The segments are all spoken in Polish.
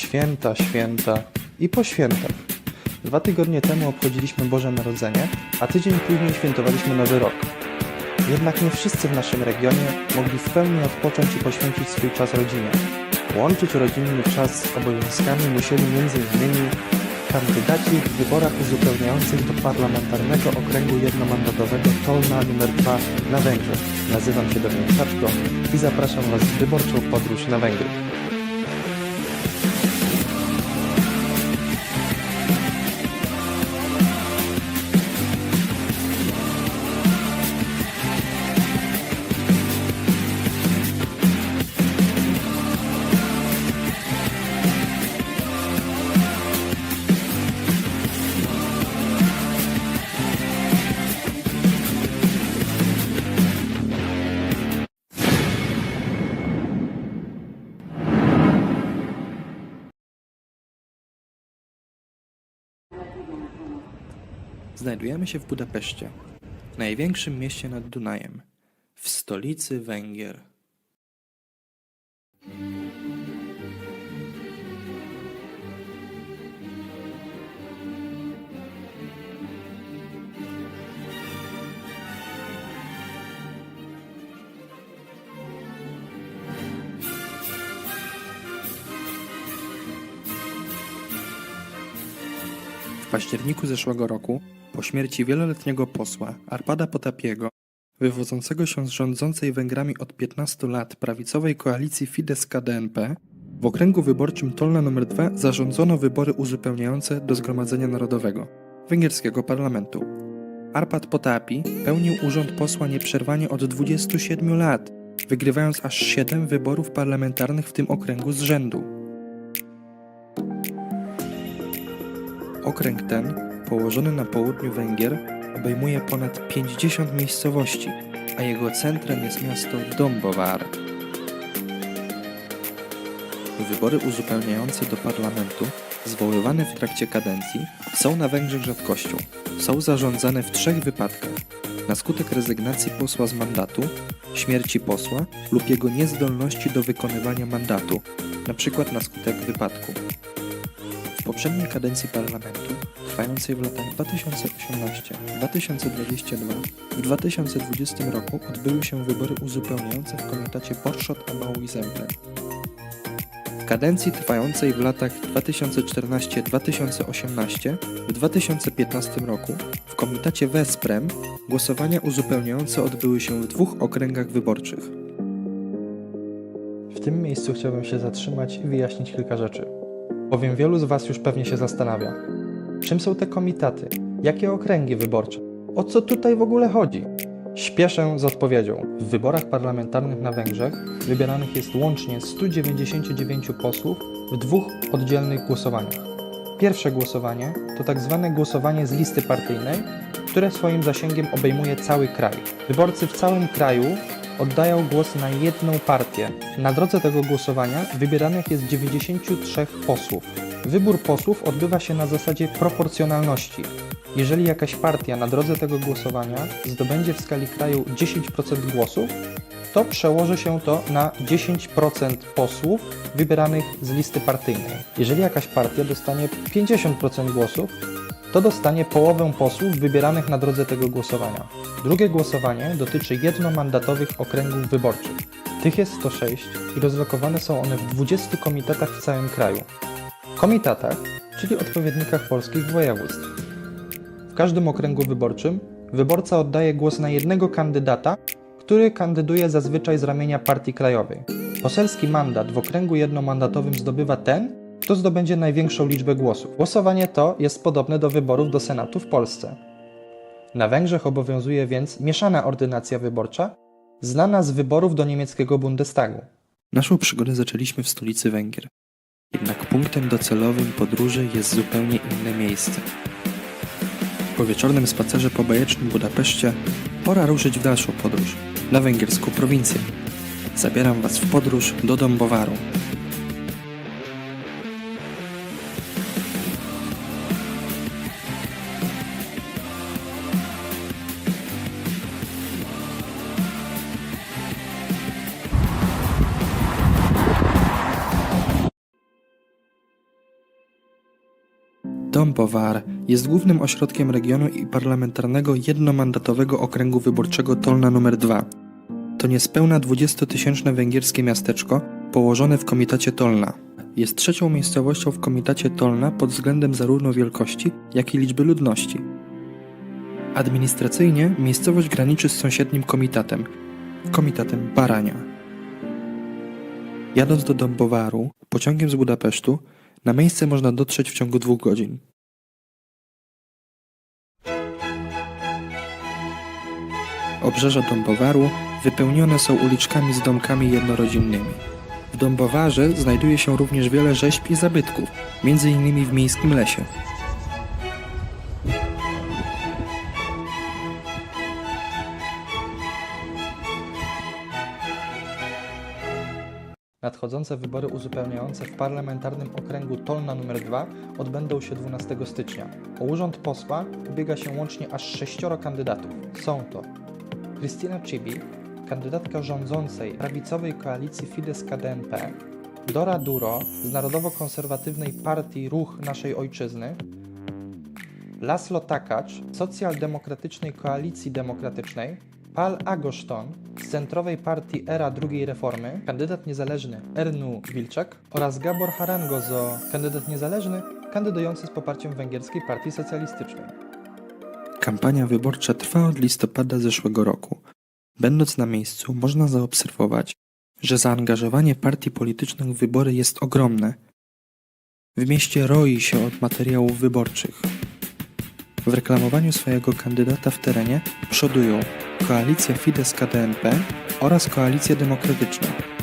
Święta, święta i po świętach. Dwa tygodnie temu obchodziliśmy Boże Narodzenie, a tydzień później świętowaliśmy Nowy Rok. Jednak nie wszyscy w naszym regionie mogli w pełni odpocząć i poświęcić swój czas rodzinie. Łączyć rodzinny czas z obowiązkami musieli m.in. kandydaci w wyborach uzupełniających do parlamentarnego okręgu jednomandatowego Tolna nr 2 na Węgrzech. Nazywam się Damian Saczko i zapraszam Was w wyborczą podróż na Węgry. Znajdujemy się w Budapeszcie, największym mieście nad Dunajem, w stolicy Węgier. Październiku zeszłego roku, po śmierci wieloletniego posła Arpada Potapiego, wywodzącego się z rządzącej Węgrami od 15 lat prawicowej koalicji Fidesz-KDNP, w okręgu wyborczym Tolna nr 2 zarządzono wybory uzupełniające do Zgromadzenia Narodowego, węgierskiego parlamentu. Arpad Potapi pełnił urząd posła nieprzerwanie od 27 lat, wygrywając aż 7 wyborów parlamentarnych w tym okręgu z rzędu. Okręg ten, położony na południu Węgier, obejmuje ponad 50 miejscowości, a jego centrem jest miasto Dombowar. Wybory uzupełniające do parlamentu, zwoływane w trakcie kadencji, są na Węgrzech rzadkością. Są zarządzane w trzech wypadkach: na skutek rezygnacji posła z mandatu, śmierci posła lub jego niezdolności do wykonywania mandatu, np. na skutek wypadku. Poprzedniej kadencji parlamentu, trwającej w latach 2018-2022, w 2020 roku odbyły się wybory uzupełniające w komitacie Borszot a Zemple. W kadencji trwającej w latach 2014-2018, w 2015 roku w komitacie Wesprem głosowania uzupełniające odbyły się w dwóch okręgach wyborczych. W tym miejscu chciałbym się zatrzymać i wyjaśnić kilka rzeczy. Bowiem wielu z Was już pewnie się zastanawia, czym są te komitaty, jakie okręgi wyborcze, o co tutaj w ogóle chodzi? Śpieszę z odpowiedzią. W wyborach parlamentarnych na Węgrzech wybieranych jest łącznie 199 posłów w dwóch oddzielnych głosowaniach. Pierwsze głosowanie to tak zwane głosowanie z listy partyjnej, które swoim zasięgiem obejmuje cały kraj. Wyborcy w całym kraju oddają głos na jedną partię. Na drodze tego głosowania wybieranych jest 93 posłów. Wybór posłów odbywa się na zasadzie proporcjonalności. Jeżeli jakaś partia na drodze tego głosowania zdobędzie w skali kraju 10% głosów, to przełoży się to na 10% posłów wybieranych z listy partyjnej. Jeżeli jakaś partia dostanie 50% głosów, to dostanie połowę posłów wybieranych na drodze tego głosowania. Drugie głosowanie dotyczy jednomandatowych okręgów wyborczych. Tych jest 106 i rozlokowane są one w 20 komitetach w całym kraju. Komitatach, czyli odpowiednikach polskich województw. W każdym okręgu wyborczym wyborca oddaje głos na jednego kandydata, który kandyduje zazwyczaj z ramienia partii krajowej. Poselski mandat w okręgu jednomandatowym zdobywa ten, kto zdobędzie największą liczbę głosów. Głosowanie to jest podobne do wyborów do Senatu w Polsce. Na Węgrzech obowiązuje więc mieszana ordynacja wyborcza, znana z wyborów do niemieckiego Bundestagu. Naszą przygodę zaczęliśmy w stolicy Węgier. Jednak punktem docelowym podróży jest zupełnie inne miejsce. Po wieczornym spacerze po bajecznym Budapeszcie pora ruszyć w dalszą podróż, na węgierską prowincję. Zabieram Was w podróż do Dombowaru. Dombowar jest głównym ośrodkiem regionu i parlamentarnego jednomandatowego okręgu wyborczego Tolna nr 2. To niespełna 20-tysięczne węgierskie miasteczko położone w komitacie Tolna. Jest trzecią miejscowością w komitacie Tolna pod względem zarówno wielkości, jak i liczby ludności. Administracyjnie miejscowość graniczy z sąsiednim komitatem, komitatem Barania. Jadąc do Dombowaru pociągiem z Budapesztu, na miejsce można dotrzeć w ciągu dwóch godzin. Obrzeża Dąbowaru wypełnione są uliczkami z domkami jednorodzinnymi. W Dąbowarze znajduje się również wiele rzeźb i zabytków, m.in. w miejskim lesie. Nadchodzące wybory uzupełniające w parlamentarnym okręgu Tolna nr 2 odbędą się 12 stycznia. O urząd posła ubiega się łącznie aż sześcioro kandydatów. Są to Krystyna Cibi, kandydatka rządzącej prawicowej koalicji Fidesz-KDNP, Dora Duro z Narodowo-Konserwatywnej Partii Ruch Naszej Ojczyzny, Laszlo Takacz z Socjaldemokratycznej Koalicji Demokratycznej, Pal Agoszton z Centrowej Partii Era II Reformy, kandydat niezależny Ernu Wilczak oraz Gabor Harangozo, kandydat niezależny kandydujący z poparciem Węgierskiej Partii Socjalistycznej. Kampania wyborcza trwa od listopada zeszłego roku. Będąc na miejscu, można zaobserwować, że zaangażowanie partii politycznych w wybory jest ogromne. W mieście roi się od materiałów wyborczych. W reklamowaniu swojego kandydata w terenie przodują koalicja Fidesz-KDNP oraz koalicja demokratyczna.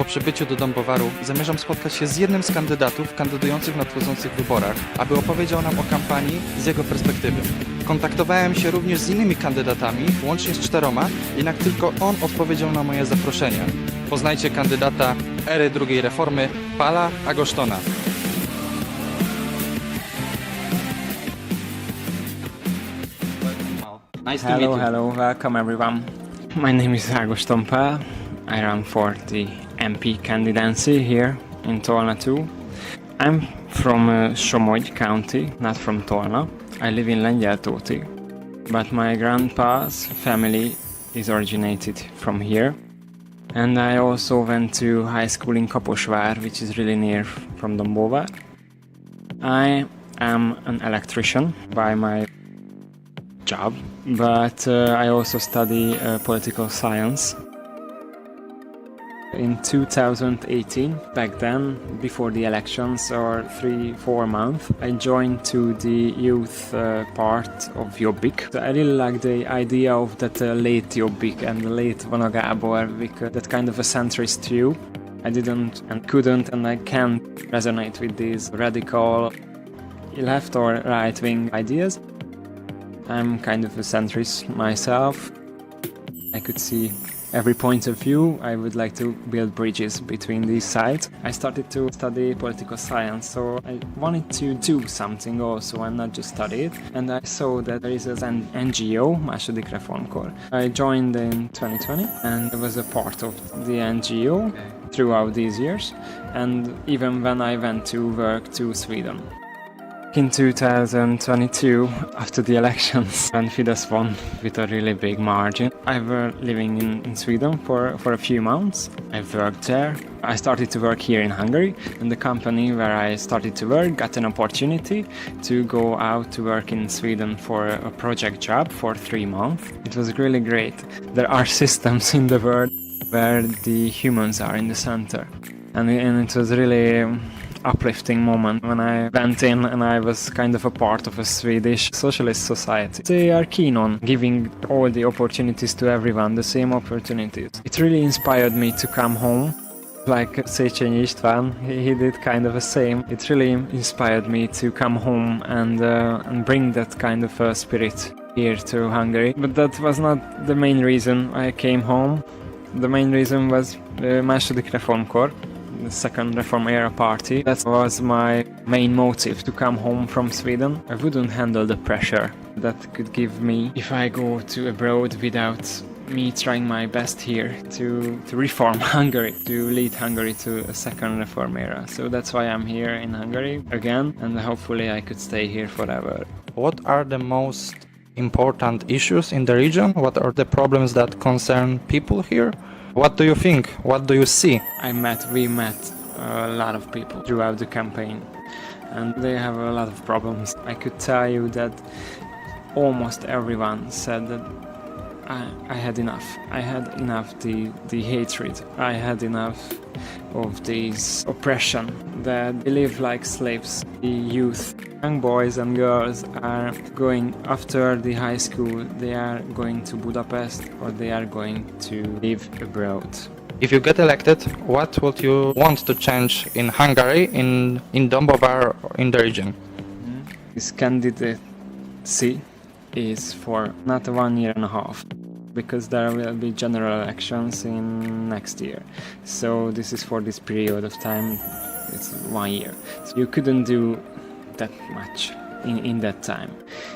Po przybyciu do Dąbowaru zamierzam spotkać się z jednym z kandydatów kandydujących w nadchodzących wyborach, aby opowiedział nam o kampanii z jego perspektywy. Kontaktowałem się również z innymi kandydatami, łącznie z czteroma, jednak tylko on odpowiedział na moje zaproszenie. Poznajcie kandydata ery drugiej reformy, Pala Agosztona. Nice to meet Hello, you. hello, welcome everyone. My name is Ágos Tompel. I run for the MP candidacy here in Tolna too. I'm from uh, County, not from Tolna. I live in Lengyeltóti, but my grandpa's family is originated from here. And I also went to high school in Kaposvár, which is really near from Dombóvar. I am an electrician by my job, but uh, I also study uh, political science. In 2018, back then, before the elections, or three, four months, I joined to the youth uh, part of Jobbik. I really like the idea of that uh, late Jobbik and the late Vona Gábor, because that kind of a centrist view. I didn't and couldn't and I can't resonate with these radical left or right wing ideas. I'm kind of a centrist myself. I could see every point of view. I would like to build bridges between these sides. I started to study political science, so I wanted to do something also and not just study it. And I saw that there is an NGO, Második Reformkor. I joined in 2020 and I was a part of the NGO throughout these years, and even when I went to work to Sweden. In 2022, after the elections, when Fidesz won with a really big margin, I was living in, in Sweden for, for a few months. I worked there. I started to work here in Hungary, and the company where I started to work got an opportunity to go out to work in Sweden for a project job for three months. It was really great. There are systems in the world where the humans are in the center, and, and it was really uplifting moment when I went in and I was kind of a part of a Swedish socialist society. They are keen on giving all the opportunities to everyone, the same opportunities. It really inspired me to come home. Like Széchenyi István, he, he did kind of the same. It really inspired me to come home and uh, and bring that kind of uh, spirit here to Hungary. But that was not the main reason I came home. The main reason was uh, Második the second Reform era party. That was my main motive to come home from Sweden. I wouldn't handle the pressure that could give me if I go to abroad without me trying my best here to, to reform Hungary, to lead Hungary to a second reform era. So that's why I'm here in Hungary again, and hopefully I could stay here forever. What are the most important issues in the region? What are the problems that concern people here? What do you think? What do you see? I met, we met a lot of people throughout the campaign, and they have a lot of problems. I could tell you that almost everyone said that I, I had enough. I had enough the the hatred. I had enough of this oppression that they live like slaves. The youth, young boys and girls are going after the high school. They are going to Budapest or they are going to live abroad. If you get elected, what would you want to change in Hungary, in, in Dombovar, in the region? Mm-hmm. This candidacy is for not one year and a half because there will be general elections in next year. So this is for this period of time. It's one year. So you couldn't do that much in, in that time.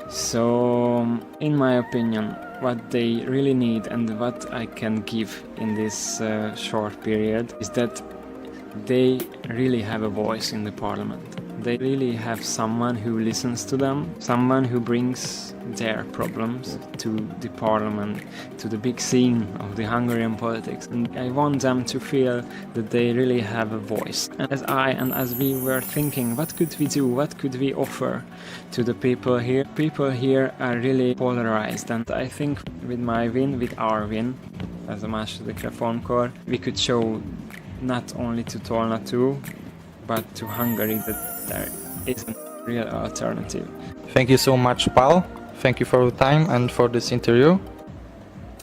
So um, in my opinion, what they really need and what I can give in this uh, short period is that they really have a voice in the parliament. They really have someone who listens to them, someone who brings their problems to the parliament, to the big scene of the Hungarian politics. And I want them to feel that they really have a voice. And as I and as we were thinking, what could we do? What could we offer to the people here? People here are really polarized, and I think with my win, with our win, as a második reformkor, we could show not only to Tolna too, but to Hungary that there is a real alternative. Thank you so much, Paul. Thank you for your time and for this interview.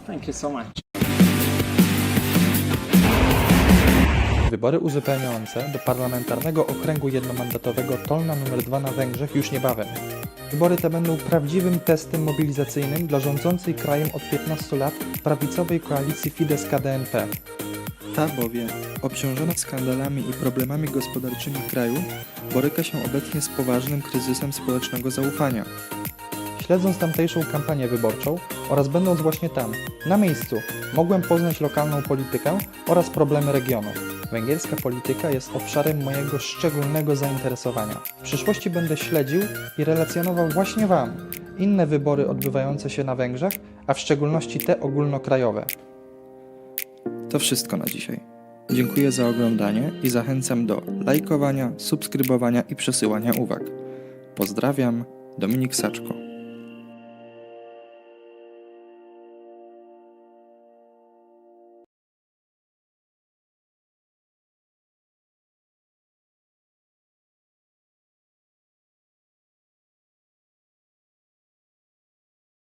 Thank you so much. Wybory uzupełniające do Parlamentarnego Okręgu Jednomandatowego Tolna nr 2 na Węgrzech już niebawem. Wybory te będą prawdziwym testem mobilizacyjnym dla rządzącej krajem od 15 lat prawicowej koalicji Fidesz-KDNP. Ta bowiem, obciążona skandalami i problemami gospodarczymi kraju, boryka się obecnie z poważnym kryzysem społecznego zaufania. Śledząc tamtejszą kampanię wyborczą oraz będąc właśnie tam, na miejscu, mogłem poznać lokalną politykę oraz problemy regionu. Węgierska polityka jest obszarem mojego szczególnego zainteresowania. W przyszłości będę śledził i relacjonował właśnie Wam inne wybory odbywające się na Węgrzech, a w szczególności te ogólnokrajowe. To wszystko na dzisiaj. Dziękuję za oglądanie i zachęcam do lajkowania, subskrybowania i przesyłania uwag. Pozdrawiam, Dominik Saczko.